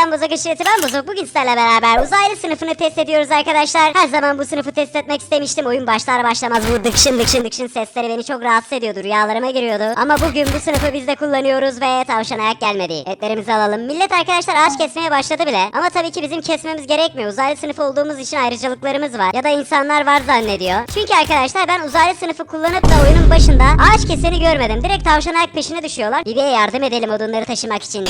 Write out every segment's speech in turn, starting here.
selam bozuk ışırtı ben bozuk. Bugün sizlerle beraber uzaylı sınıfını test ediyoruz arkadaşlar. Her zaman bu sınıfı test etmek istemiştim. Oyun başlar başlamaz bu dıkşın dıkşın dıkşın sesleri beni çok rahatsız ediyordu. Rüyalarıma giriyordu. Ama bugün bu sınıfı biz de kullanıyoruz ve tavşan ayak gelmedi. Etlerimizi alalım. Millet arkadaşlar ağaç kesmeye başladı bile. Ama tabii ki bizim kesmemiz gerekmiyor. Uzaylı sınıfı olduğumuz için ayrıcalıklarımız var. Ya da insanlar var zannediyor. Çünkü arkadaşlar ben uzaylı sınıfı kullanıp da oyunun başında ağaç keseni görmedim. Direkt tavşan ayak peşine düşüyorlar. Bibi'ye yardım edelim odunları taşımak için.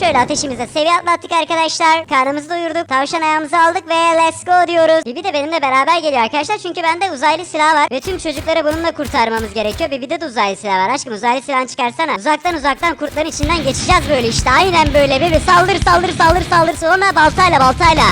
Şöyle ateşimize seviye atlattık arkadaşlar. Karnımızı doyurduk. Tavşan ayağımızı aldık ve let's go diyoruz. Bibi de benimle beraber geliyor arkadaşlar. Çünkü bende uzaylı silah var. Ve tüm çocukları bununla kurtarmamız gerekiyor. Bibi'de de uzaylı silah var. Aşkım uzaylı silahını çıkarsana. Uzaktan uzaktan kurtların içinden geçeceğiz böyle işte. Aynen böyle Bibi. Saldır saldır saldır saldır. Sonra baltayla baltayla.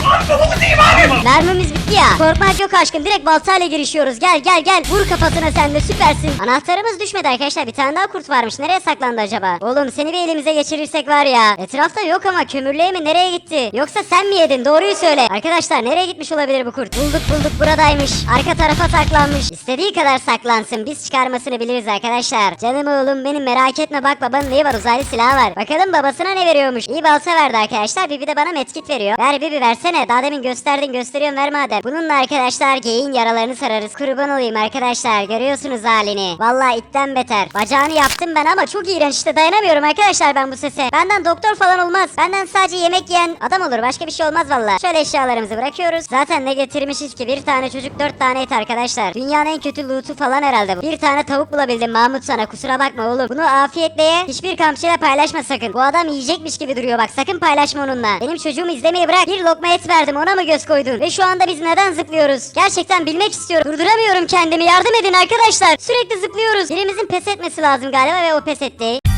Mermimiz bitti ya. Korkmak yok aşkım. Direkt baltayla girişiyoruz. Gel gel gel. Vur kafasına sen de süpersin. Anahtarımız düşmedi arkadaşlar. Bir tane daha kurt varmış. Nereye saklandı acaba? Oğlum seni bir elimize geçirirsek var ya. Etrafta yok ama kömürlüğe mi? Nereye gitti? Yoksa sen mi yedin? Doğruyu söyle. Arkadaşlar nereye gitmiş olabilir bu kurt? Bulduk bulduk buradaymış. Arka tarafa saklanmış. İstediği kadar saklansın. Biz çıkarmasını biliriz arkadaşlar. Canım oğlum benim merak etme bak babanın neyi var? Uzaylı silahı var. Bakalım babasına ne veriyormuş? İyi balta verdi arkadaşlar. Bibi de bana medkit veriyor. Ver Bibi versene. Daha demin gösterdin gösteriyorum ver madem. Bununla arkadaşlar geyin yaralarını sararız. Kurban olayım arkadaşlar. Görüyorsunuz halini. Vallahi itten beter. Bacağını yaptım ben ama çok iğrenç işte dayanamıyorum arkadaşlar ben bu sese. Benden doktor falan olmaz. Benden sadece yemek yiyen adam olur. Başka bir şey olmaz valla. Şöyle eşyalarımızı bırakıyoruz. Zaten ne getirmişiz ki? Bir tane çocuk dört tane et arkadaşlar. Dünyanın en kötü loot'u falan herhalde bu. Bir tane tavuk bulabildim Mahmut sana. Kusura bakma oğlum. Bunu afiyetle ye. Hiçbir kamçıyla paylaşma sakın. Bu adam yiyecekmiş gibi duruyor bak. Sakın paylaşma onunla. Benim çocuğumu izlemeyi bırak. Bir lokma et verdim. Ona mı göz koydun? Ve şu anda biz neden zıplıyoruz? Gerçekten bilmek istiyorum. Durduramıyorum kendimi. Yardım edin arkadaşlar. Sürekli zıplıyoruz. Birimizin pes etmesi lazım galiba ve o pes etti.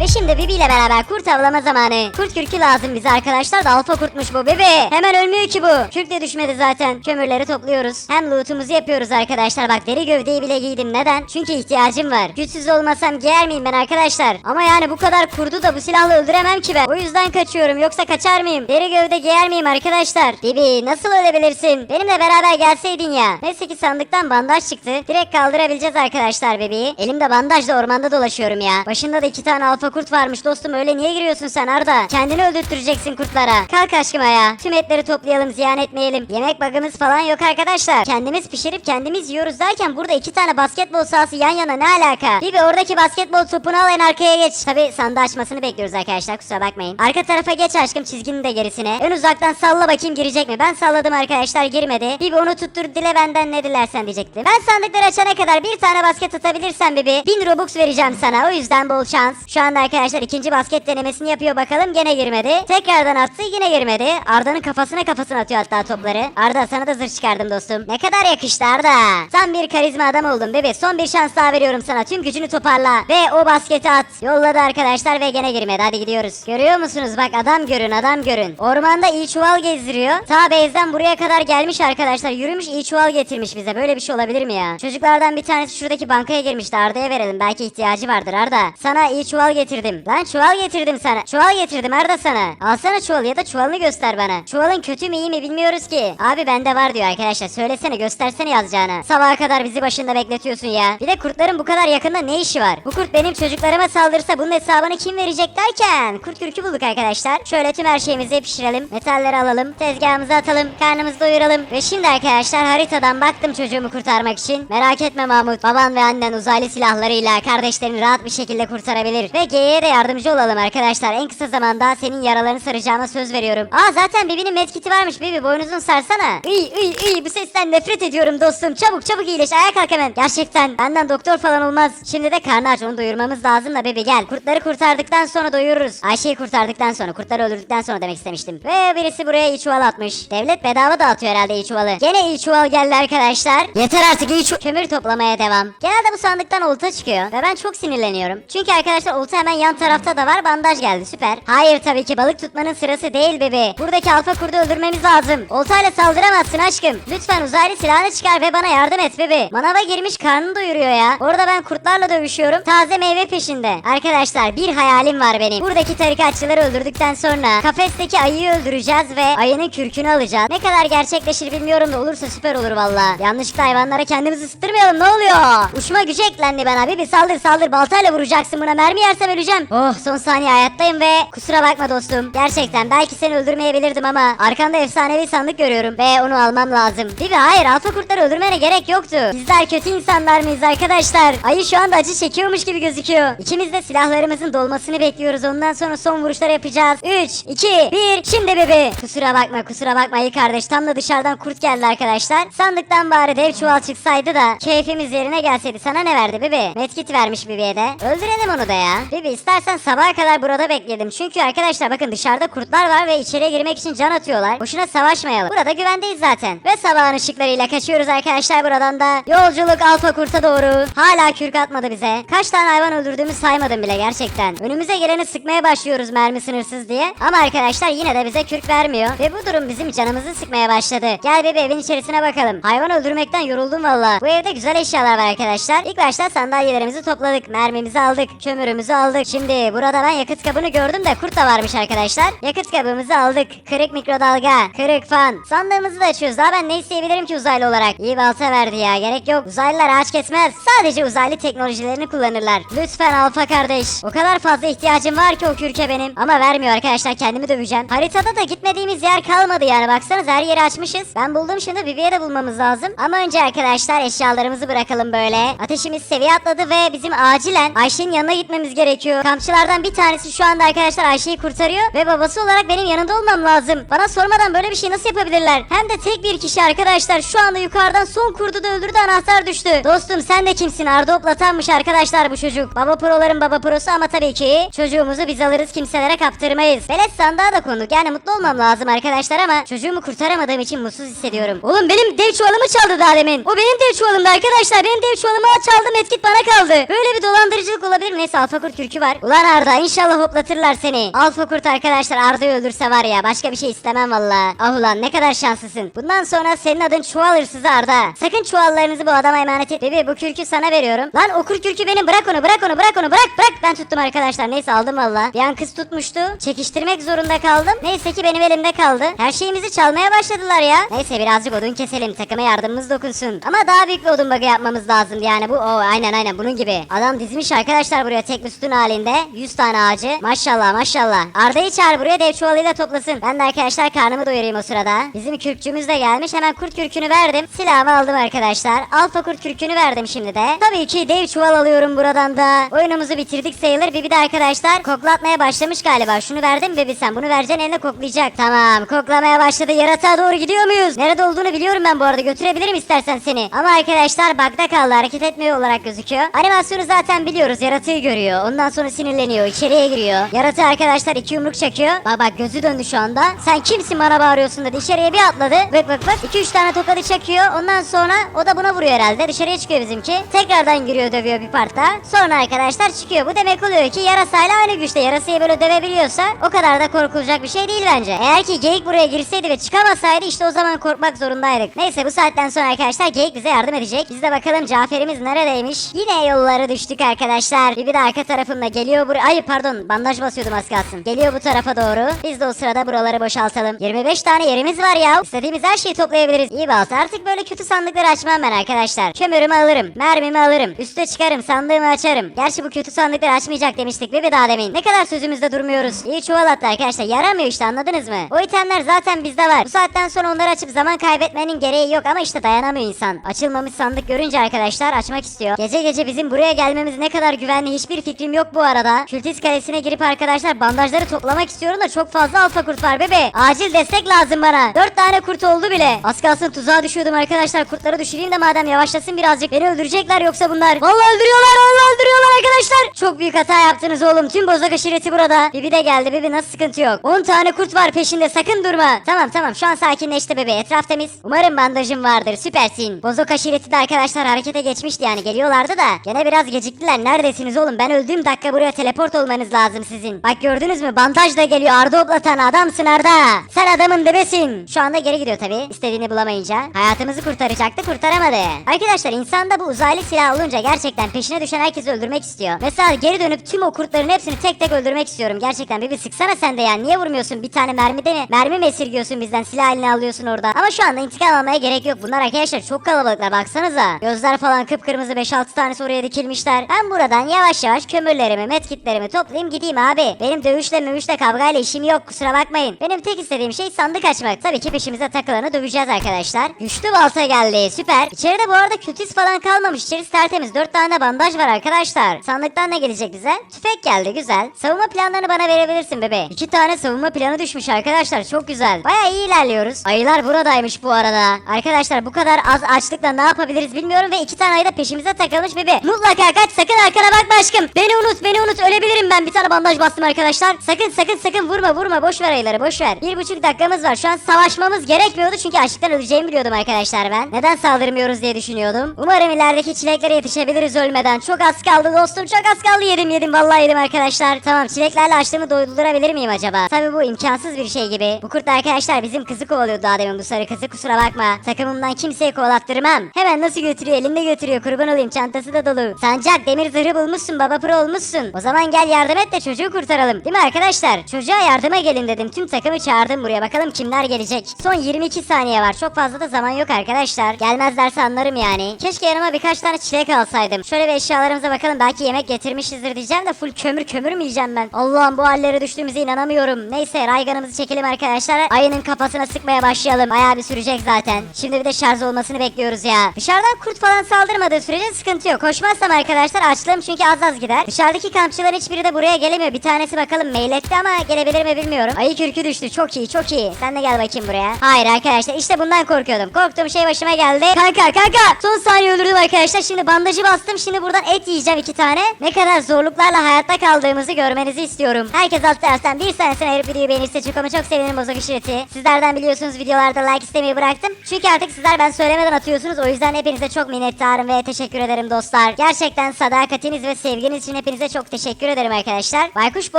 Ve şimdi Bibi ile beraber kurt avlama zamanı. Kurt kürkü lazım bize arkadaşlar da alfa kurtmuş bu Bibi. Hemen ölmüyor ki bu. Kürk de düşmedi zaten. Kömürleri topluyoruz. Hem lootumuzu yapıyoruz arkadaşlar. Bak deri gövdeyi bile giydim. Neden? Çünkü ihtiyacım var. Güçsüz olmasam giyer miyim ben arkadaşlar? Ama yani bu kadar kurdu da bu silahla öldüremem ki ben. O yüzden kaçıyorum. Yoksa kaçar mıyım? Deri gövde giyer miyim arkadaşlar? Bibi nasıl ölebilirsin? Benimle beraber gelseydin ya. Neyse ki sandıktan bandaj çıktı. Direkt kaldırabileceğiz arkadaşlar bebeği. Elimde bandajla ormanda dolaşıyorum ya. Başında da iki tane alfa kurt varmış dostum. Öyle niye giriyorsun sen Arda? Kendini öldürttüreceksin kurtlara. Kalk aşkım ya. Tüm etleri toplayalım ziyan etmeyelim. Yemek bagımız falan yok arkadaşlar. Kendimiz pişirip kendimiz yiyoruz derken burada iki tane basketbol sahası yan yana ne alaka? Bibi oradaki basketbol topunu al en arkaya geç. Tabi sandığı açmasını bekliyoruz arkadaşlar kusura bakmayın. Arka tarafa geç aşkım çizginin de gerisine. En uzaktan salla bakayım girecek mi? Ben salladım arkadaşlar girmedi. Bibi onu tuttur dile benden ne dilersen diyecektim. Ben sandıkları açana kadar bir tane basket atabilirsen Bibi 1000 robux vereceğim sana. O yüzden bol şans. Şu anda arkadaşlar ikinci basket denemesini yapıyor bakalım gene girmedi. Tekrardan attı yine girmedi. Arda'nın kafasına kafasına atıyor hatta topları. Arda sana da zırh çıkardım dostum. Ne kadar yakıştı Arda. Tam bir karizma adam oldun bebe. Son bir şans daha veriyorum sana. Tüm gücünü toparla. Ve o basketi at. Yolladı arkadaşlar ve gene girmedi. Hadi gidiyoruz. Görüyor musunuz? Bak adam görün adam görün. Ormanda iyi çuval gezdiriyor. Ta base'den buraya kadar gelmiş arkadaşlar. Yürümüş iyi çuval getirmiş bize. Böyle bir şey olabilir mi ya? Çocuklardan bir tanesi şuradaki bankaya girmişti. Arda'ya verelim. Belki ihtiyacı vardır Arda. Sana iyi çuval getirdim. Lan çuval getirdim sana. Çuval getirdim Arda sana. Alsana çuval ya da çuvalını göster bana. Çuvalın kötü mü iyi mi bilmiyoruz ki. Abi bende var diyor arkadaşlar. Söylesene göstersene yazacağını. Sabaha kadar bizi başında bekletiyorsun ya. Bir de kurtların bu kadar yakında ne işi var? Bu kurt benim çocuklarıma saldırsa bunun hesabını kim verecek derken. Kurt kürkü bulduk arkadaşlar. Şöyle tüm her şeyimizi pişirelim. Metalleri alalım. Tezgahımıza atalım. Karnımızı doyuralım. Ve şimdi arkadaşlar haritadan baktım çocuğumu kurtarmak için. Merak etme Mahmut. Baban ve annen uzaylı silahlarıyla kardeşlerini rahat bir şekilde kurtarabilir. Ve G'ye de yardımcı olalım arkadaşlar. En kısa zamanda senin yaralarını saracağıma söz veriyorum. Aa zaten Bibi'nin medkiti varmış. Bibi boynuzunu sarsana. İyi iyi iyi bu sesten nefret ediyorum dostum. Çabuk çabuk iyileş. Ayağa kalk hemen. Gerçekten benden doktor falan olmaz. Şimdi de karnı aç onu doyurmamız lazım da Bibi gel. Kurtları kurtardıktan sonra doyururuz. Ayşe'yi kurtardıktan sonra kurtları öldürdükten sonra demek istemiştim. Ve birisi buraya iyi çuval atmış. Devlet bedava dağıtıyor herhalde iyi çuvalı. Gene iyi çuval geldi arkadaşlar. Yeter artık iyi çuval. Kömür toplamaya devam. Genelde bu sandıktan olta çıkıyor. Ve ben çok sinirleniyorum. Çünkü arkadaşlar olta hemen hemen yan tarafta da var bandaj geldi süper. Hayır tabii ki balık tutmanın sırası değil bebe. Buradaki alfa kurdu öldürmemiz lazım. Oltayla saldıramazsın aşkım. Lütfen uzaylı silahını çıkar ve bana yardım et bebe. Manava girmiş karnını doyuruyor ya. Orada ben kurtlarla dövüşüyorum. Taze meyve peşinde. Arkadaşlar bir hayalim var benim. Buradaki tarikatçıları öldürdükten sonra kafesteki ayıyı öldüreceğiz ve ayının kürkünü alacağız. Ne kadar gerçekleşir bilmiyorum da olursa süper olur valla. Yanlışlıkla hayvanlara kendimizi ısıttırmayalım ne oluyor? Uçma gücü eklendi bana. Bir saldır saldır baltayla vuracaksın buna. Mermi yersem öleceğim. Oh son saniye hayattayım ve kusura bakma dostum. Gerçekten belki seni öldürmeyebilirdim ama arkanda efsanevi sandık görüyorum ve onu almam lazım. Bibi hayır alfa kurtları öldürmene gerek yoktu. Bizler kötü insanlar mıyız arkadaşlar? Ayı şu anda acı çekiyormuş gibi gözüküyor. İkimiz de silahlarımızın dolmasını bekliyoruz. Ondan sonra son vuruşlar yapacağız. 3, 2, 1 şimdi bebe. Kusura bakma kusura bakma iyi kardeş. Tam da dışarıdan kurt geldi arkadaşlar. Sandıktan bari dev çuval çıksaydı da keyfimiz yerine gelseydi. Sana ne verdi bebe? Medkit vermiş Bibi'ye de. Öldürelim onu da ya. Bibi istersen sabaha kadar burada bekledim. Çünkü arkadaşlar bakın dışarıda kurtlar var ve içeriye girmek için can atıyorlar. Boşuna savaşmayalım. Burada güvendeyiz zaten. Ve sabahın ışıklarıyla kaçıyoruz arkadaşlar buradan da. Yolculuk alfa kurta doğru. Hala kürk atmadı bize. Kaç tane hayvan öldürdüğümü saymadım bile gerçekten. Önümüze geleni sıkmaya başlıyoruz mermi sınırsız diye. Ama arkadaşlar yine de bize kürk vermiyor. Ve bu durum bizim canımızı sıkmaya başladı. Gel bebe evin içerisine bakalım. Hayvan öldürmekten yoruldum valla. Bu evde güzel eşyalar var arkadaşlar. İlk başta sandalyelerimizi topladık. Mermimizi aldık. Kömürümüzü aldık. Şimdi burada ben yakıt kabını gördüm de kurt da varmış arkadaşlar. Yakıt kabımızı aldık. Kırık mikrodalga. Kırık fan. Sandığımızı da açıyoruz. Daha ben ne isteyebilirim ki uzaylı olarak? İyi balta verdi ya. Gerek yok. Uzaylılar ağaç kesmez. Sadece uzaylı teknolojilerini kullanırlar. Lütfen alfa kardeş. O kadar fazla ihtiyacım var ki o kürke benim. Ama vermiyor arkadaşlar. Kendimi döveceğim. Haritada da gitmediğimiz yer kalmadı yani. Baksanız her yeri açmışız. Ben buldum şimdi Bibi'ye de bulmamız lazım. Ama önce arkadaşlar eşyalarımızı bırakalım böyle. Ateşimiz seviye atladı ve bizim acilen Ayşe'nin yanına gitmemiz gerekiyor. Kampçılardan bir tanesi şu anda arkadaşlar Ayşe'yi kurtarıyor ve babası olarak benim yanında olmam lazım. Bana sormadan böyle bir şey nasıl yapabilirler? Hem de tek bir kişi arkadaşlar şu anda yukarıdan son kurdu da öldürdü anahtar düştü. Dostum sen de kimsin? Arda Oplatanmış arkadaşlar bu çocuk. Baba proların baba prosu ama tabii ki çocuğumuzu biz alırız kimselere kaptırmayız. Velet sandığa da konduk yani mutlu olmam lazım arkadaşlar ama çocuğumu kurtaramadığım için mutsuz hissediyorum. Oğlum benim dev çuvalımı çaldı daha demin. O benim dev çuvalımdı arkadaşlar. Benim dev çuvalımı çaldı etkit bana kaldı. Böyle bir dolandırıcılık olabilir mi? Neyse alfa kurt kürkü var. Ulan Arda inşallah hoplatırlar seni. Alfa kurt arkadaşlar Arda'yı öldürse var ya başka bir şey istemem valla. Ah ulan ne kadar şanslısın. Bundan sonra senin adın çuval hırsızı Arda. Sakın çuvallarınızı bu adama emanet et. Bebi bu kürkü sana veriyorum. Lan o kürkü benim bırak onu bırak onu bırak onu bırak bırak. Ben tuttum arkadaşlar neyse aldım valla. Bir an kız tutmuştu. Çekiştirmek zorunda kaldım. Neyse ki benim elimde kaldı. Her şeyimizi çalmaya başladılar ya. Neyse birazcık odun keselim. Takıma yardımımız dokunsun. Ama daha büyük bir odun bug'ı yapmamız lazım yani bu. O aynen aynen bunun gibi. Adam dizmiş arkadaşlar buraya tek sütun halinde. 100 tane ağacı. Maşallah maşallah. Arda'yı çağır buraya dev çuvalıyla toplasın. Ben de arkadaşlar karnımı doyurayım o sırada. Bizim kürkçümüz de gelmiş. Hemen kurt kürkünü verdim. Silahımı aldım arkadaşlar. Alfa kurt kürkünü verdim şimdi de. Tabii ki dev çuval alıyorum buradan da. Oyunumuzu bitirdik sayılır. Bibi de arkadaşlar koklatmaya başlamış galiba. Şunu verdim Bibi sen. Bunu vereceksin eline koklayacak. Tamam koklamaya başladı. Yaratığa doğru gidiyor muyuz? Nerede olduğunu biliyorum ben bu arada. Götürebilirim istersen seni. Ama arkadaşlar bakta kaldı. Hareket etmiyor olarak gözüküyor. Animasyonu zaten biliyoruz. Yaratığı görüyor. Ondan sonra sinirleniyor. içeriye giriyor. Yaratığı arkadaşlar iki yumruk çekiyor. Bak bak gözü döndü şu anda. Sen kimsin bana bağırıyorsun dedi. İçeriye bir atladı. Bak bak bak. 2-3 tane tokadı çakıyor. Ondan sonra o da buna vuruyor herhalde. Dışarıya çıkıyor bizimki. Tekrardan giriyor dövüyor bir parta. Sonra arkadaşlar çıkıyor. Bu demek oluyor ki yarasayla aynı güçte. Yarasayı böyle dövebiliyorsa o kadar da korkulacak bir şey değil bence. Eğer ki geyik buraya girseydi ve çıkamasaydı işte o zaman korkmak zorundaydık. Neyse bu saatten sonra arkadaşlar geyik bize yardım edecek. Biz de bakalım Cafer'imiz neredeymiş. Yine yolları düştük arkadaşlar. Bir de arka tarafında geliyor buraya. Ay pardon bandaj basıyordum az kalsın. Geliyor bu tarafa doğru. Biz de o sırada buraları boşaltalım. 25 tane yerimiz var ya. İstediğimiz her şeyi toplayabiliriz. İyi balta artık böyle kötü sandıkları açmam ben arkadaşlar. Kömürümü alırım. Mermimi alırım. Üste çıkarım. Sandığımı açarım. Gerçi bu kötü sandıkları açmayacak demiştik bir daha demeyin. Ne kadar sözümüzde durmuyoruz. İyi çuval attı arkadaşlar. Yaramıyor işte anladınız mı? O itemler zaten bizde var. Bu saatten sonra onları açıp zaman kaybetmenin gereği yok ama işte dayanamıyor insan. Açılmamış sandık görünce arkadaşlar açmak istiyor. Gece gece bizim buraya gelmemiz ne kadar güvenli hiçbir fikrim yok bu arada. Kültis kalesine girip arkadaşlar bandajları toplamak istiyorum da çok fazla alfa kurt var bebe. Acil destek lazım bana. 4 tane kurt oldu bile. Az kalsın tuzağa düşüyordum arkadaşlar. Kurtları düşüreyim de madem yavaşlasın birazcık. Beni öldürecekler yoksa bunlar. Vallahi öldürüyorlar vallahi öldürüyorlar arkadaşlar. çok büyük hata yaptınız oğlum. Tüm bozok aşireti burada. Bibi de geldi. Bibi nasıl sıkıntı yok. 10 tane kurt var peşinde. Sakın durma. Tamam tamam şu an sakinleşti bebe. Etraf temiz. Umarım bandajım vardır. Süpersin. Bozok aşireti de arkadaşlar harekete geçmişti yani. Geliyorlardı da. Gene biraz geciktiler. Neredesiniz oğlum? Ben öldüğüm dakika buraya teleport olmanız lazım sizin. Bak gördünüz mü? Bandaj da geliyor. Arda oplatan adamsın Arda. Sen adamın bebesin. Şu anda geri gidiyor tabii. İstediğini bulamayınca. Hayatımızı kurtaracaktı kurtaramadı. Arkadaşlar insanda bu uzaylı silah olunca gerçekten peşine düşen herkesi öldürmek istiyor. Mesela geri dönüp tüm o kurtların hepsini tek tek öldürmek istiyorum. Gerçekten bir, bir sıksana sen de ya. Niye vurmuyorsun? Bir tane mermide mi? Mermi mi esirgiyorsun bizden? Silah eline alıyorsun orada. Ama şu anda intikam almaya gerek yok. Bunlar arkadaşlar çok kalabalıklar baksanıza. Gözler falan kıpkırmızı 5-6 tanesi oraya dikilmişler. Ben buradan yavaş yavaş kömürlerimi, medkitlerimi toplayayım gideyim abi. Benim dövüşle mövüşle kavgayla işim yok kusura bakmayın. Benim tek istediğim şey sandık açmak. Tabii ki peşimize takılanı döveceğiz arkadaşlar. Güçlü balta geldi süper. İçeride bu arada kütüs falan kalmamış. İçerisi tertemiz. 4 tane bandaj var arkadaşlar. Sandıktan ne gelecek bize? Tüfek geldi güzel. Savunma planlarını bana verebilirsin bebe. 2 tane savunma planı düşmüş arkadaşlar. Çok güzel. Baya iyi ilerliyoruz. Ayılar buradaymış bu arada. Arkadaşlar bu kadar az açlıkla ne yapabiliriz bilmiyorum ve iki tane ayı da peşimize takılmış bebe. Mutlaka kaç sakın arkana bakma aşkım. Beni unut beni unut ölebilirim ben. Bir tane bandaj bastım arkadaşlar. Sakın sakın sakın vurma vurma boş ver ayıları boş ver. Bir buçuk dakikamız var. Şu an savaşmamız gerekmiyordu çünkü açlıktan öleceğimi biliyordum arkadaşlar ben. Neden saldırmıyoruz diye düşünüyordum. Umarım ilerideki çileklere yetişebiliriz ölmeden. Çok az kaldı dostum çok az kaldı yedim yedim vallahi yedim arkadaşlar. Tamam çileklerle açlığımı doyurabilir miyim acaba? Tabii bu imkansız bir şey gibi. Bu kurt da arkadaşlar bizim kızı kovalıyordu daha demin bu sarı kızı kusura bakma. Takımımdan kimseye kovalattırmam. Hemen nasıl götürüyor elinde götürüyor kurban olayım çantası da dolu. Sancak demir zırhı bulmuşsun baba pro olmuşsun. O zaman gel yardım et de çocuğu kurtaralım. Değil mi arkadaşlar? Çocuğa yardıma gelin dedim. Tüm takımı çağırdım buraya. Bakalım kimler gelecek. Son 22 saniye var. Çok fazla da zaman yok arkadaşlar. Gelmezlerse anlarım yani. Keşke yanıma birkaç tane çilek alsaydım. Şöyle bir eşyalarımıza bakalım. Belki yemek getirmişizdir diyeceğim de full kömür kömür mü yiyeceğim ben? Allah'ım bu hallere düştüğümüze inanamıyorum. Neyse rayganımızı çekelim arkadaşlar. Ayının kafasına sıkmaya başlayalım. Bayağı bir sürecek zaten. Şimdi bir de şarj olmasını bekliyoruz ya. Dışarıdan kurt falan saldırmadığı sürece sıkıntı yok. Koşmazsam arkadaşlar açlığım çünkü az az gider. Dışarıdaki kampçıların hiçbiri de buraya gelemiyor. Bir tanesi bakalım mail etti ama gelebilir mi bilmiyorum. Ayı kürkü düştü. Çok iyi çok iyi. Sen de gel bakayım buraya. Hayır arkadaşlar işte bundan korkuyordum. Korktuğum şey başıma geldi. Kanka kanka. Son saniye öldürdüm arkadaşlar. Şimdi bandajı bastım. Şimdi buradan et yiyeceğim iki tane. Ne kadar zorluklarla hayatta kaldığımızı görmenizi istiyorum. Herkes alt tersten bir tanesine ayırıp videoyu beğenirse çok ama çok sevinirim bozok işareti. Sizlerden biliyorsunuz videolarda like istemeyi bıraktım. Çünkü artık sizler ben söylemeden atıyorsunuz. O yüzden hepinize çok minnettarım ve teşekkür ederim dostlar. Gerçekten sadakatiniz ve sevginiz için hepinize çok teşekkür ederim arkadaşlar. Baykuş bu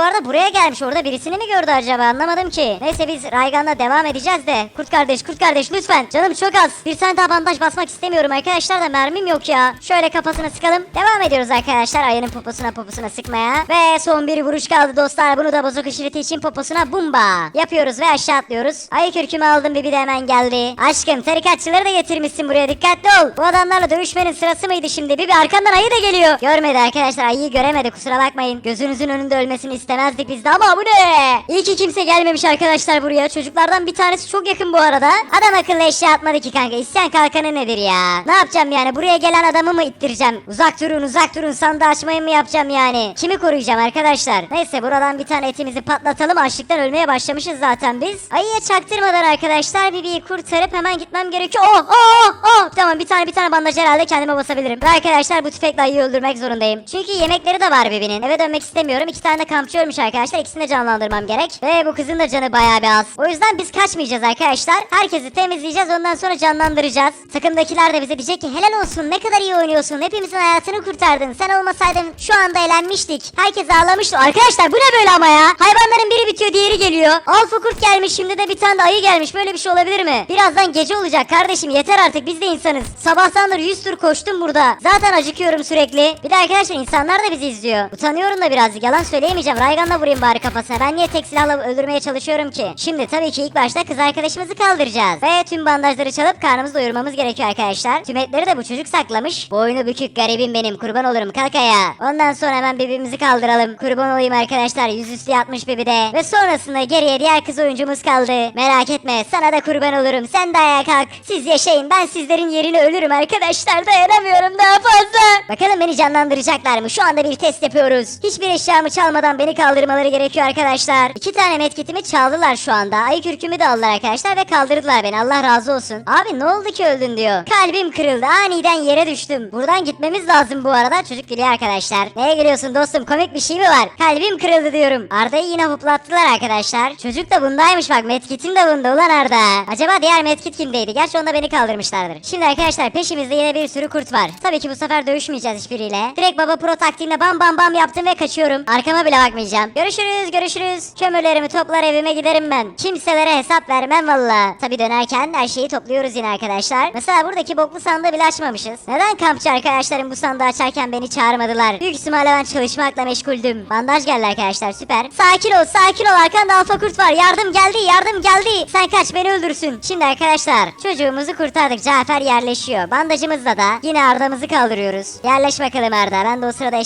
arada buraya gelmiş. Orada birisini mi gördü acaba anlamadım ki. Neyse biz Raygan'la devam edeceğiz de. Kurt kardeş kurt kardeş lütfen. Canım çok az. Bir tane daha bandaj basmak istemiyorum arkadaşlar da mermim yok ya. Şöyle kafasına sıkalım. Devam ediyoruz arkadaşlar ayının poposuna poposuna sıkmaya. Ve son bir vuruş kaldı dostlar. Bunu da bozuk işareti için poposuna bumba. Yapıyoruz ve aşağı atlıyoruz. Ayı kürkümü aldım bir de hemen geldi. Aşkım tarikatçıları da getirmişsin buraya dikkatli ol. Bu adamlarla dövüşmenin sırası mıydı şimdi? Bir, bir arkandan ayı da geliyor. Görmedi arkadaşlar ayıyı göremedi kusura bakmayın. Gözünüzün önünde ölmesini istemezdik biz de ama bu ne? İyi ki kimse gelmemiş arkadaşlar buraya. Çocuklardan bir tanesi çok yakın bu arada. Adam akıllı eşya atmadı ki kanka. İsyan kalkanı nedir ya? Ne yapacağım yani? Buraya gelen adamı mı ittireceğim? Uzak durun uzak durun sandığı açmayı mı yapacağım yani? Kimi koruyacağım arkadaşlar? Neyse buradan bir tane etimizi patlatalım. Açlıktan ölmeye başlamışız zaten biz. Ayıya çaktırmadan arkadaşlar bir kurtarıp hemen gitmem gerekiyor. Oh oh oh oh. Tamam bir tane bir tane bandaj herhalde kendime basabilirim. Ve arkadaşlar bu tüfekle ayıyı öldürmek zorundayım. Çünkü yemekleri de var bibinin. Eve dönmek istemiyorum. İki tane kampçı ölmüş arkadaşlar. İkisini de canlandırmam gerek. Ve bu kızın da canı bayağı bir az. O yüzden biz kaçmayacağız arkadaşlar. Herkesi temizleyeceğiz. Ondan sonra canlandıracağız. Takımdakiler de bize diyecek ki helal olsun ne kadar iyi oynuyorsun. Hepimizin hayatını kurtardın. Sen olmasaydın şu anda elenmiştik. Herkes ağlamıştı. Arkadaşlar bu ne böyle ama ya? Hayvanların biri bitiyor diğeri geliyor. Alfa kurt gelmiş şimdi de bir tane de ayı gelmiş. Böyle bir şey olabilir mi? Birazdan gece olacak kardeşim yeter artık biz de insanız. Sabahtandır 100 tur koştum burada. Zaten acıkıyorum sürekli. Bir de arkadaşlar insanlar da bizi izliyor. Utanıyorum da birazcık yalan söyleyemeyeceğim. Raygan'la vurayım bari kafasına. Ben niye tek silahla öldürmeye çalışıyorum ki? Şimdi tabii ki ilk başta kız arkadaşımızı kaldıracağız. Ve tüm bandajları çalıp karnımızı doyurmamız gerekiyor arkadaşlar. Tüm etleri de bu çocuk saklamış. Boynu bükük garibim benim kurban olurum kalk ayağa. Ondan sonra hemen birbirimizi kaldıralım. Kurban olayım arkadaşlar yüzüstü yatmış bebi de. Ve sonrasında geriye diğer kız oyuncumuz kaldı. Merak etme sana da kurban olurum. Sen de ayağa kalk. Siz yaşayın ben sizlerin yerine ölürüm arkadaşlar dayanamıyorum daha fazla. Bakalım beni canlandıracaklar mı? Şu anda bir test yapıyoruz. Hiçbir eşyamı çalmadan beni kaldırmaları gerekiyor arkadaşlar. İki tane medkitimi çaldılar şu anda. Ayı kürkümü de aldılar arkadaşlar ve kaldırdılar beni. Allah razı olsun. Abi ne oldu ki öldün diyor. Kalbim kırıldı. Aniden yere düştüm. Buradan gitmemiz lazım bu arada. Çocuk gülüyor arkadaşlar. Neye gülüyorsun dostum komik bir şey mi var? Kalbim kırıldı diyorum. Arda'yı yine hoplattılar arkadaşlar. Çocuk da bundaymış bak medkitim de bunda ulan Arda. Acaba diğer medkit kimdeydi? Gerçi onda beni kaldırmışlardır. Şimdi arkadaşlar peşimizde yine bir sürü kurt var. Tabii ki bu sefer dövüşmeyeceğiz hiçbiriyle. Direkt baba pro taktiğinde bam bam bam yaptım ve kaçıyorum. Arkama bile bakmayacağım. Görüşürüz görüşürüz. Kömürlerimi toplar evime giderim ben. Kimselere hesap vermem valla. Tabii dönerken her şeyi topluyoruz yine arkadaşlar. Mesela buradaki boklu sandığı bile açmamışız. Neden kampçı arkadaşlarım bu sandığı açarken beni çağırmadılar? Büyük ihtimalle ben çalışmakla meşguldüm. Bandaj geldi arkadaşlar süper. Sakin ol sakin ol arkanda alfa kurt var. Yardım geldi yardım geldi. Sen kaç beni öldürsün. Şimdi arkadaşlar çocuğumuzu kurtardık. Cafer yerleşiyor. Bandajımızla da yine Arda'mızı kaldırıyoruz. Yerleş bakalım Arda. Ben de o sırada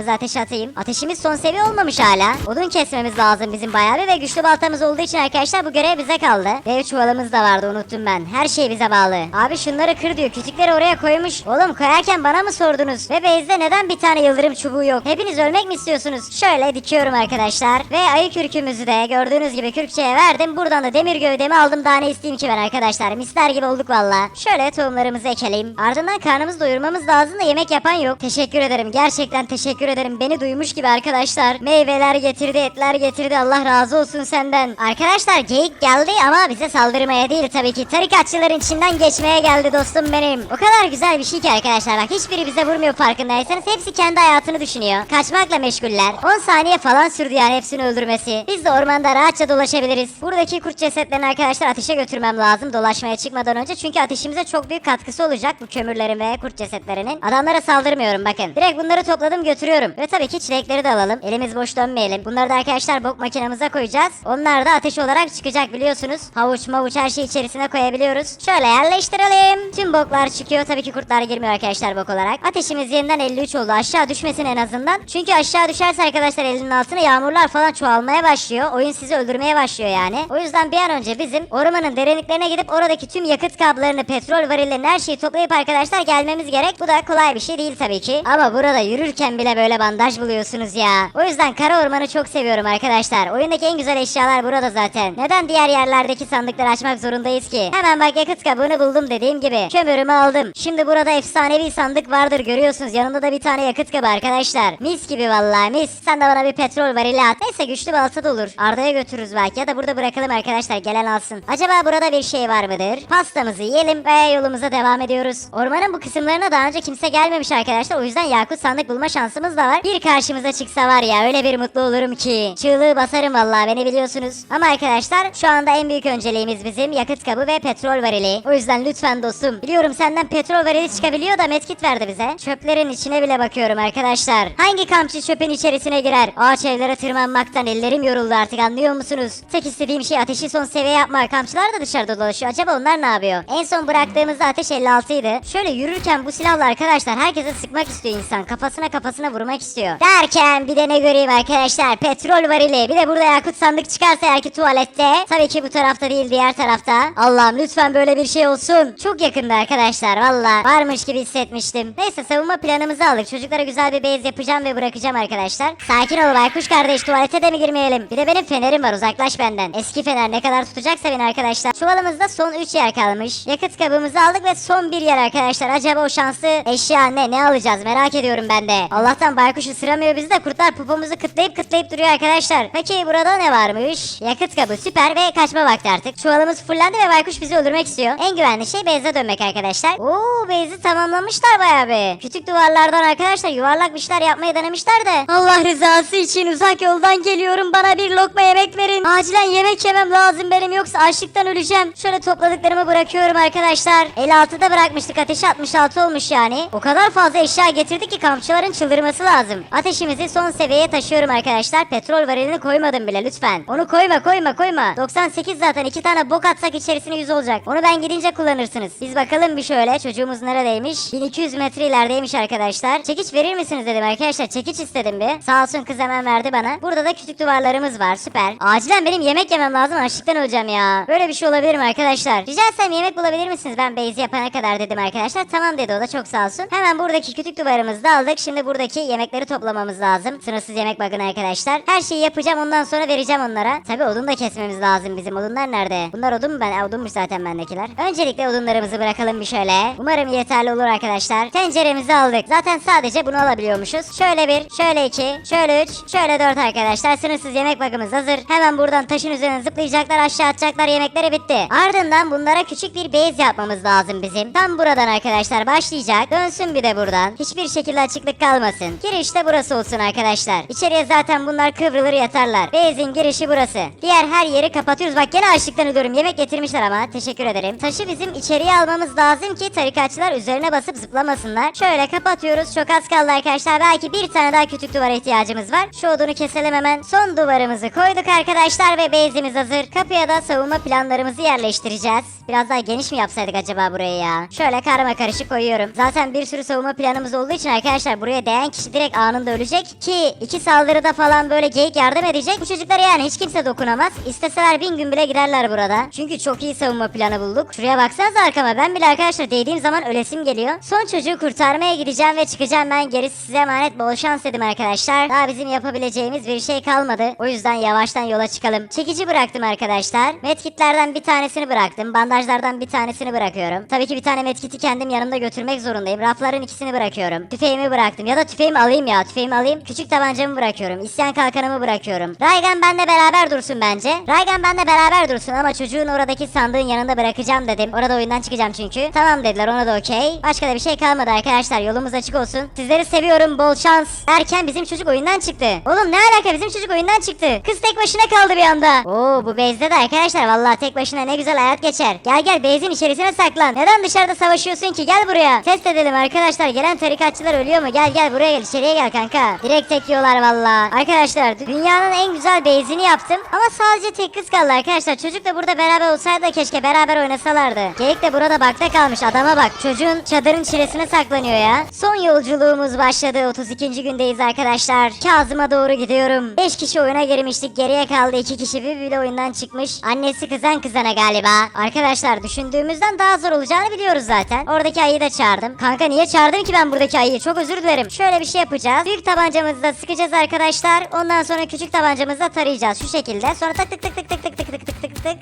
eşyalarımızı ateşe atayım. Ateşimiz son seviye olmamış hala. Odun kesmemiz lazım bizim bayağı bir ve güçlü baltamız olduğu için arkadaşlar bu görev bize kaldı. Dev çuvalımız da vardı unuttum ben. Her şey bize bağlı. Abi şunları kır diyor. Küçükleri oraya koymuş. Oğlum koyarken bana mı sordunuz? Ve base'de neden bir tane yıldırım çubuğu yok? Hepiniz ölmek mi istiyorsunuz? Şöyle dikiyorum arkadaşlar. Ve ayı kürkümüzü de gördüğünüz gibi kürkçeye verdim. Buradan da demir gövdemi aldım. Daha ne isteyeyim ki ben arkadaşlar. Misler gibi olduk valla. Şöyle tohumlarımızı ekelim. Ardından karnımızı doyurmamız lazım da yemek yapan yok. Teşekkür ederim. Gerçekten teşekkür ederim. Beni duymuş gibi arkadaşlar. Meyveler getirdi, etler getirdi. Allah razı olsun senden. Arkadaşlar geyik geldi ama bize saldırmaya değil tabii ki. Tarikatçıların içinden geçmeye geldi dostum benim. O kadar güzel bir şey ki arkadaşlar. Bak hiçbiri bize vurmuyor farkındaysanız. Hepsi kendi hayatını düşünüyor. Kaçmakla meşguller. 10 saniye falan sürdü yani hepsini öldürmesi. Biz de ormanda rahatça dolaşabiliriz. Buradaki kurt cesetlerini arkadaşlar ateşe götürmem lazım dolaşmaya çıkmadan önce. Çünkü ateşimize çok büyük katkısı olacak bu kömürlerin ve kurt cesetlerinin. Adamlara saldırmıyorum bakın. Direkt bunları topladım götürüyorum. Ve tabii ki çilekleri de alalım. Elimiz boş dönmeyelim. Bunları da arkadaşlar bok makinamıza koyacağız. Onlar da ateş olarak çıkacak biliyorsunuz. Havuç mavuç her şeyi içerisine koyabiliyoruz. Şöyle yerleştirelim. Tüm boklar çıkıyor. Tabii ki kurtlar girmiyor arkadaşlar bok olarak. Ateşimiz yeniden 53 oldu. Aşağı düşmesin en azından. Çünkü aşağı düşerse arkadaşlar elinin altına yağmurlar falan çoğalmaya başlıyor. Oyun sizi öldürmeye başlıyor yani. O yüzden bir an önce bizim ormanın derinliklerine gidip oradaki tüm yakıt kablarını, petrol varillerini her şeyi toplayıp arkadaşlar gelmemiz gerek. Bu da kolay bir şey değil tabii ki. Ama burada yürürken bile böyle bandaj buluyorsunuz ya. O yüzden kara ormanı çok seviyorum arkadaşlar. Oyundaki en güzel eşyalar burada zaten. Neden diğer yerlerdeki sandıkları açmak zorundayız ki? Hemen bak yakıt kabını buldum dediğim gibi. Kömürümü aldım. Şimdi burada efsanevi sandık vardır görüyorsunuz. Yanında da bir tane yakıt kabı arkadaşlar. Mis gibi vallahi mis. Sen de bana bir petrol varili at. Neyse güçlü balta da olur. Arda'ya götürürüz belki ya da burada bırakalım arkadaşlar gelen alsın. Acaba burada bir şey var mıdır? Pastamızı yiyelim ve yolumuza devam ediyoruz. Ormanın bu kısımlarına daha önce kimse gelmemiş arkadaşlar. O yüzden yakut sandık bulma şansımız da var. Bir karşımıza çıksa var ya öyle bir mutlu olurum ki. Çığlığı basarım vallahi beni biliyorsunuz. Ama arkadaşlar şu anda en büyük önceliğimiz bizim yakıt kabı ve petrol varili. O yüzden lütfen dostum. Biliyorum senden petrol varili çıkabiliyor da medkit verdi bize. Çöplerin içine bile bakıyorum arkadaşlar. Hangi kampçı çöpün içerisine girer? Ağaç evlere tırmanmaktan ellerim yoruldu artık anlıyor musunuz? Tek istediğim şey ateşi son seviye yapmak. Kampçılar da dışarıda dolaşıyor. Acaba onlar ne yapıyor? En son bıraktığımızda ateş 56 idi. Şöyle yürürken bu silahla arkadaşlar herkese sıkmak istiyor insan. Kafasına kafasına vurmak istiyor. Derken bir de ne göreyim arkadaşlar? Petrol varili. Bir de burada yakıt sandık çıkarsa eğer ki tuvalette. Tabii ki bu tarafta değil diğer tarafta. Allah'ım lütfen böyle bir şey olsun. Çok yakında arkadaşlar valla. Varmış gibi hissetmiştim. Neyse savunma planımızı aldık. Çocuklara güzel bir base yapacağım ve bırakacağım arkadaşlar. Sakin ol baykuş kardeş tuvalete de mi girmeyelim? Bir de benim fenerim var uzaklaş benden. Eski fener ne kadar tutacaksa beni arkadaşlar. Çuvalımızda son 3 yer kalmış. Yakıt kabımızı aldık ve son bir yer arkadaşlar. Acaba o şanslı eşya ne? Ne alacağız merak ediyorum ben de. Allah'tan baykuş ısıramıyor bizi de kurtlar popomuzu kıtlayıp kıtlayıp duruyor arkadaşlar. Peki burada ne varmış? Yakıt kabı süper ve kaçma vakti artık. Çuvalımız fullendi ve baykuş bizi öldürmek istiyor. En güvenli şey base'e dönmek arkadaşlar. Oo base'i tamamlamışlar bayağı bir. Küçük duvarlardan arkadaşlar yuvarlak bir şeyler yapmayı denemişler de. Allah rızası için uzak yoldan geliyorum bana bir lokma yemek verin. Acilen yemek yemem lazım benim yoksa açlıktan öleceğim. Şöyle topladıklarımı bırakıyorum arkadaşlar. 56'da bırakmıştık ateşi 66 olmuş yani. O kadar fazla eşya getirdi ki kampçıların çıldırması lazım. Ateşimizi son seviyeye taşıyorum arkadaşlar. Petrol varilini koymadım bile lütfen. Onu koyma koyma koyma. 98 zaten iki tane bok atsak içerisine 100 olacak. Onu ben gidince kullanırsınız. Biz bakalım bir şöyle çocuğumuz neredeymiş? 1200 metre ilerideymiş arkadaşlar. Çekiç verir misiniz dedim arkadaşlar. Çekiç istedim bir. Sağ olsun kız hemen verdi bana. Burada da küçük duvarlarımız var süper. Acilen benim yemek yemem lazım açlıktan öleceğim ya. Böyle bir şey olabilir mi arkadaşlar? Rica etsem yemek bulabilir misiniz? Ben base yapana kadar dedim arkadaşlar. Tamam dedi o da çok sağ olsun. Hemen buradaki küçük duvarımızı da aldık. Şimdi buradaki yemekleri toplamamız lazım. Sınırsız yemek bakın arkadaşlar. Her şeyi yapacağım ondan sonra vereceğim onlara. Tabi odun da kesmemiz lazım bizim. Odunlar nerede? Bunlar odun mu ben? Aa, Odunmuş zaten bendekiler. Öncelikle odunlarımızı bırakalım bir şöyle. Umarım yeterli olur arkadaşlar. Tenceremizi aldık. Zaten sadece bunu alabiliyormuşuz. Şöyle bir, şöyle iki, şöyle üç, şöyle dört arkadaşlar. Sınırsız yemek bakımız hazır. Hemen buradan taşın üzerine zıplayacaklar aşağı atacaklar yemekleri bitti. Ardından bunlara küçük bir base yapmamız lazım bizim. Tam buradan arkadaşlar başlayacak. Dönsün bir de buradan. Hiçbir şekilde açıklık kalmasın. Giriş de burası olsun arkadaşlar. İçeriye zaten bunlar kıvrılır yatarlar. Base'in girişi burası. Diğer her yeri kapatıyoruz. Bak gene açlıktan ölüyorum. Yemek getirmişler ama. Teşekkür ederim. Taşı bizim içeriye almamız lazım ki tarikatçılar üzerine basıp zıplamasınlar. Şöyle kapatıyoruz. Çok az kaldı arkadaşlar. Belki bir tane daha küçük duvara ihtiyacımız var. Şu odunu keselim hemen. Son duvarımızı koyduk arkadaşlar ve base'imiz hazır. Kapıya da savunma planlarımızı yerleştireceğiz. Biraz daha geniş mi yapsaydık acaba burayı ya? Şöyle karma karışık koyuyorum. Zaten bir sürü savunma planımız olduğu için arkadaşlar buraya değen kişi direkt anında ölecek. Ki iki saldırıda falan böyle geyik yardım edecek. Bu çocuklara yani hiç kimse dokunamaz. İsteseler bin gün bile girerler burada. Çünkü çok iyi savunma planı bulduk. Şuraya baksanıza arkama. Ben bile arkadaşlar değdiğim zaman ölesim geliyor. Son çocuğu kurtarmaya gideceğim ve çıkacağım ben. Gerisi size emanet. Bol şans dedim arkadaşlar. Daha bizim yapabileceğimiz bir şey kalmadı. O yüzden yavaştan yola çıkalım. Çekici bıraktım arkadaşlar. Medkitlerden bir tanesini bıraktım. Bandajlardan bir tanesini bırakıyorum. Tabii ki bir tane medkiti kendim yanımda götürmek zorundayım. Rafların ikisini bırakıyorum. Tüfeğimi bıraktım. Ya da tüfeğimi alayım ya. Tüfeğimi alayım. Küçük tabancamı bırakıyorum. İsyan kalkanımı bırakıyorum. Raygan benle beraber dursun bence. Raygan benle beraber dursun ama çocuğun oradaki sandığın yanında bırakacağım dedim. Orada oyundan çıkacağım çünkü. Tamam dediler ona da okey. Başka da bir şey kalmadı arkadaşlar. Yolumuz açık olsun. Sizleri seviyorum. Bol şans. Derken bizim çocuk oyundan çıktı. Oğlum ne alaka bizim çocuk oyundan çıktı. Kız tek başına kaldı bir anda. Oo bu bezde de arkadaşlar vallahi tek başına ne güzel hayat geçer. Gel gel bezin içerisine saklan. Neden dışarıda savaşıyorsun ki? Gel buraya. Test edelim arkadaşlar. Gelen tarikatçılar ölüyor mu? Gel gel buraya gel. İçeriye gel kanka. Direkt tek yiyorlar valla. Arkadaşlar dünyanın en güzel bezini yaptım. Ama sadece tek kız kaldı arkadaşlar. Çocuk da burada beraber olsaydı da keşke beraber oynasalardı. Geyik de burada bakta kalmış. Adama bak. Çocuğun çadırın çilesine saklanıyor ya. Son yolculuğumuz başladı. 32. gündeyiz arkadaşlar. Kazım'a doğru gidiyorum. 5 kişi oyuna girmiştik. Geriye kaldı 2 kişi. Bir bile oyundan çıkmış. Annesi kızan kızana galiba. Arkadaşlar düşündüğümüzden daha zor olacağını biliyoruz zaten. Oradaki ayıyı da çağırdım. Kanka niye çağırdım ki ben buradaki ayıyı? Çok özür dilerim. Şöyle bir şey yapacağız. Büyük tabancamızı da sıkacağız arkadaşlar. Ondan sonra küçük tabancamızı da tarayacağız. Şu şekilde. Sonra tık tık tık tık tık tık tık tık tık tık tık.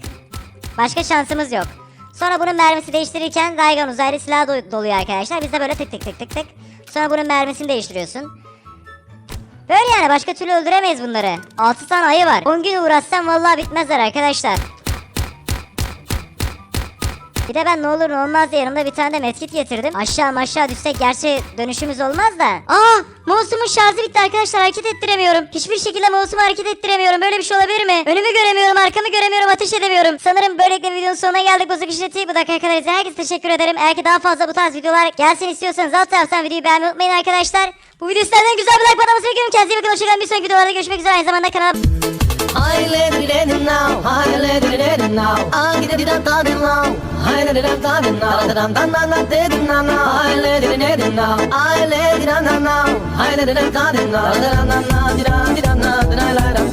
Başka şansımız yok. Sonra bunun mermisi değiştirirken Raygun uzaylı silah do- doluyor arkadaşlar. Biz de böyle tık tık tık tık tık. Sonra bunun mermisini değiştiriyorsun. Böyle yani başka türlü öldüremeyiz bunları. 6 tane ayı var. 10 gün uğraşsam vallahi bitmezler arkadaşlar. Bir de ben ne olur ne olmaz diye yanımda bir tane de medkit getirdim. Aşağı aşağı düşsek gerçi dönüşümüz olmaz da. Aa mouse'umun şarjı bitti arkadaşlar hareket ettiremiyorum. Hiçbir şekilde mouse'umu hareket ettiremiyorum. Böyle bir şey olabilir mi? Önümü göremiyorum arkamı göremiyorum ateş edemiyorum. Sanırım böylelikle videonun sonuna geldik. Bozuk işleti bu dakika kadar izleyen herkese teşekkür ederim. Eğer ki daha fazla bu tarz videolar gelsin istiyorsanız alt taraftan videoyu beğenmeyi unutmayın arkadaşlar. Bu video sizlerden güzel bir like patlaması bekliyorum. Kendinize iyi bakın. Hoşçakalın. Bir sonraki videolarda görüşmek üzere. Aynı zamanda kanala I let it it now. I let it it now. I get it da da now. I let it da da now. Da da da da da da da now. I let it it now. I let it da da now. I let it da da now. Da da da da da da